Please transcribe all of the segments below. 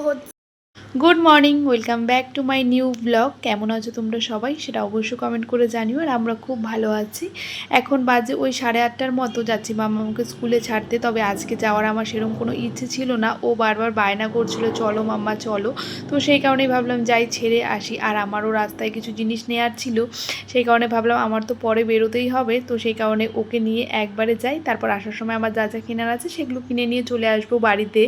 হচ্ছে good morning welcome back to my new blog কেমন আছো তোমরা সবাই? সেটা অবশ্যই কমেন্ট করে জানিও, আর আমরা খুব ভালো আছি। এখন বাজে ওই সাড়ে আটটার মতো, যাচ্ছি মাম্মাকে স্কুলে ছাড়তে। তবে আজকে যাওয়ার আমার সেরকম কোনো ইচ্ছে ছিল না। ও বারবার বায়না করছিল, চলো মাম্মা, চলো। তো সেই কারণেই ভাবলাম যাই, ছেড়ে আসি। আর আমারও রাস্তায় কিছু জিনিস নেওয়ার ছিল। সেই কারণে ভাবলাম আমার তো পরে বেরোতেই হবে। তো সেই কারণে ওকে নিয়ে একবারে যাই। তারপর আসার সময় আমার যা যা কেনার আছে, সেগুলো কিনে নিয়ে চলে আসব বাড়িতে।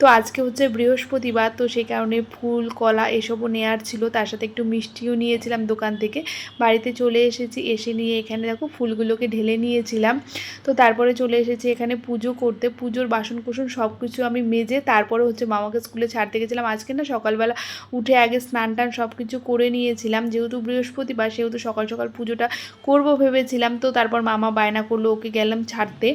তো আজকে হচ্ছে বৃহস্পতিবার, তো সেই কারণে ফুল, কলা এসবও নেওয়ার ছিল। তার সাথে একটু মিষ্টিও নিয়েছিলাম দোকান থেকে। বাড়িতে চলে এসেছি, এসে নিয়ে এখানে দেখো ফুলগুলোকে ঢেলে নিয়েছিলাম। তো তারপরে চলে এসেছি এখানে পুজো করতে। পুজোর বাসন কুসন সব কিছু আমি মেজে তারপরে হচ্ছে মামাকে স্কুলে ছাড়তে গেছিলাম। আজকে না সকালবেলা উঠে আগে স্নান টান সব কিছু করে নিয়েছিলাম। যেহেতু বৃহস্পতিবার, সেহেতু সকাল সকাল পুজোটা করব ভেবেছিলাম। তো তারপর মামা বায়না করল ওকে গেলাম ছাড়তে।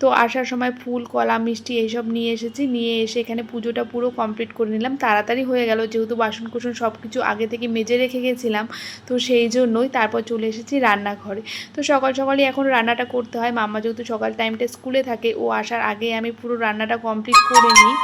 তো আসার সময় ফুল, কলা, মিষ্টি এইসব নিয়ে এসেছি। নিয়ে এসে এখানে পুজোটা পুরো কমপ্লিট করে নিলাম। তাড়াতাড়ি হয়ে গেল। যেহেতু বাসন কুসন সব কিছু আগে থেকে মেজে রেখে গেছিলাম, তো সেই জন্যই তারপর চলে এসেছি রান্নাঘরে। তো সকাল সকালই এখন রান্নাটা করতে হয়। মাম্মা যেহেতু সকাল টাইমটা স্কুলে থাকে, ও আসার আগে আমি পুরো রান্নাটা কমপ্লিট করে নিই।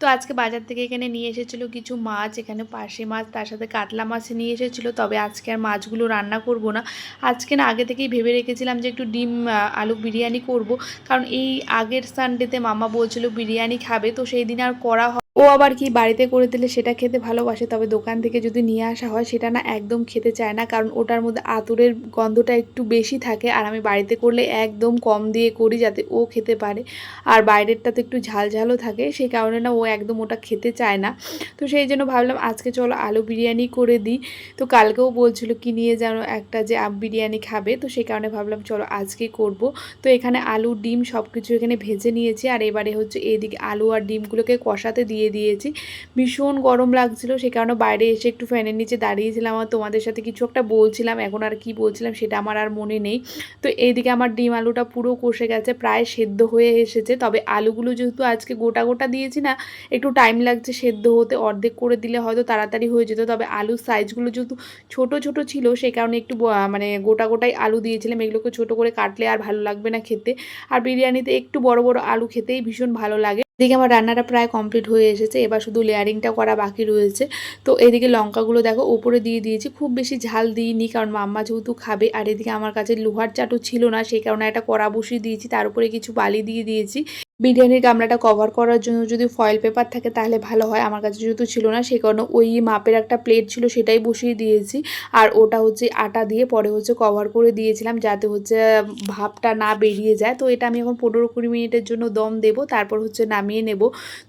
তো আজকে বাজার থেকে এখানে নিয়ে এসেছিল কিছু মাছ, এখানে পাশে মাছ, তার সাথে কাতলা মাছ নিয়ে এসেছিল। তবে আজকে আর মাছগুলো রান্না করব না। আজকে না, আগে থেকেই ভেবে রেখেছিলাম যে একটু ডিম আলু বিরিয়ানি করব। কারণ এই আগের সানডেতে মামা বলছিল, বিরিয়ানি খাবে। তো সেই দিন আর করা ও আবার কি বাড়িতে করে দিলে সেটা খেতে ভালোবাসে? তবে দোকান থেকে যদি নিয়ে আসা হয়, সেটা না একদম খেতে চায় না। কারণ ওটার মধ্যে আতুরের গন্ধটা একটু বেশি থাকে আর আমি বাড়িতে করলে একদম কম দিয়ে করি যাতে ও খেতে পারে। আর বাইরেরটা তো একটু ঝাল ঝালও থাকে সেই কারণে না ও একদম ওটা খেতে চায় না। তো সেই জন্য ভাবলাম, আজকে চলো আলু বিরিয়ানি করে দিই। তো কালকেও বলছিল কি নিয়ে যেন একটা যে বিরিয়ানি খাবে, তো সেই কারণে ভাবলাম চলো আজকে করব। তো এখানে আলু, ডিম সব কিছু এখানে ভেজে নিয়েছি। আর এবারে হচ্ছে এইদিকে আলু আর ডিমগুলোকে কষাতে দিয়ে দিয়েছি। ভীষণ গরম লাগছিল, সে কারণে বাইরে এসে একটু ফ্যানের নিচে দাঁড়িয়েছিলাম আর তোমাদের সাথে কিছু একটা বলছিলাম, এখন আর কি বলছিলাম সেটা আমার আর মনে নেই। তো এইদিকে আমার ডিম আলুটা পুরো কষে গেছে, প্রায় সেদ্ধ হয়ে এসেছে, তবে আলুগুলো যেহেতু আজকে গোটা গোটা দিয়েছি না, একটু টাইম লাগছে সেদ্ধ হতে, অর্ধেক করে দিলে হয়তো তাড়াতাড়ি হয়ে যেত, তবে আলুর সাইজগুলো যেহেতু ছোট ছোট ছিল সেই কারণে একটু মানে গোটা গোটাই আলু দিয়েছিলাম, এগুলোকে ছোট করে কাটলে আর ভালো লাগবে না খেতে। আর বিরিয়ানিতে একটু বড় বড় আলু খেতেই ভীষণ ভালো লাগে। এদিকে আমার রান্নাটা প্রায় কমপ্লিট হয়ে এসেছে, এবার শুধু লেয়ারিংটা করা বাকি রয়েছে। তো এদিকে লঙ্কাগুলো দেখো ওপরে দিয়ে দিয়েছি, খুব বেশি ঝাল দিইনি, কারণ মাম্মা যেহেতু খাবে, আর এদিকে আমার কাছে লোহার চাটু ছিল না, সেই কারণে একটা কড়া বসিয়ে দিয়েছি, তার উপরে কিছু বালি দিয়ে দিয়েছি। বিরিয়ানির গামলাটা কভার করার জন্য যদি ফয়েল পেপার থাকে তাহলে ভালো হয়। আমার কাছে যেহেতু ছিল না, সেই কারণে ওই মাপের একটা প্লেট ছিল সেটাই বসিয়ে দিয়েছি। আর ওটা হচ্ছে আটা দিয়ে পরে হচ্ছে কভার করে দিয়েছিলাম যাতে হচ্ছে ভাপটা না বেরিয়ে যায়। তো এটা আমি এখন পনেরো কুড়ি মিনিটের জন্য দম দেবো, তারপর হচ্ছে নামিয়ে নেব।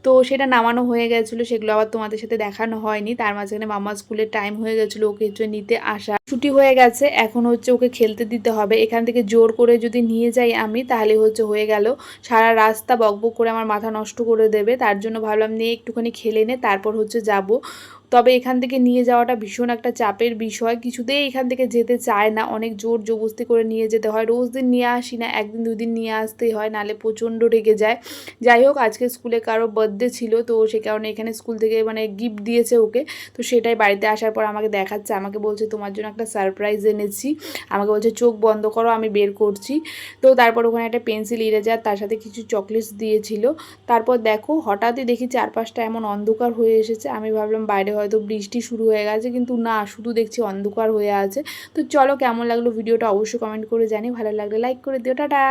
তো সেটা নামানো হয়ে গেছিল, সেগুলো আবার তোমাদের সাথে দেখানো হয়নি। তার মাঝখানে মামা স্কুলের টাইম হয়ে গেছিল, ওকে হচ্ছে নিতে আসা। ছুটি হয়ে গেছে, এখন হচ্ছে ওকে খেলতে দিতে হবে। এখান থেকে জোর করে যদি নিয়ে যাই আমি, তাহলে হচ্ছে হয়ে গেল। সারা রাস্তা বকবক করে আমার মাথা নষ্ট করে দেবে, তার জন্য ভাবলাম নিয়ে একটুখানি খেলে নে, তারপর হচ্ছে যাব। তবে এখান থেকে নিয়ে যাওয়াটা ভীষণ একটা চাপের বিষয়। কিছুতেই এখান থেকে যেতে চায় না। অনেক জোর জবস্তি করে নিয়ে যেতে হয়। রোজ দিন নিয়ে আসি না, একদিন দুদিন নিয়ে আসতেই হয়, নালে প্রচণ্ড রেগে যায়। যাই হোক, আজকে স্কুলে কারও বার্থডে ছিল, তো সে কারণে এখানে স্কুল থেকে মানে গিফট দিয়েছে ওকে। তো সেটাই বাড়িতে আসার পর আমাকে দেখাচ্ছে। আমাকে বলছে, তোমার জন্য একটা সারপ্রাইজ এনেছি। আমাকে বলছে, চোখ বন্ধ করো, আমি বের করছি। তো তারপর ওখানে একটা পেন্সিল ইরেজার তার সাথে কিছু চকলেটস দিয়েছিল। তারপর দেখো, হঠাৎই দেখি চারপাশটা এমন অন্ধকার হয়ে এসেছে। আমি ভাবলাম, বাইরে হয়তো বৃষ্টি শুরু হয়ে গেছে, কিন্তু না, শুধু দেখছি অন্ধকার হয়ে আছে। তো চলো কেমন লাগল ভিডিওটা অবশ্যই কমেন্ট করে জানি ভালো লাগলে লাইক করে দিও, টাটা!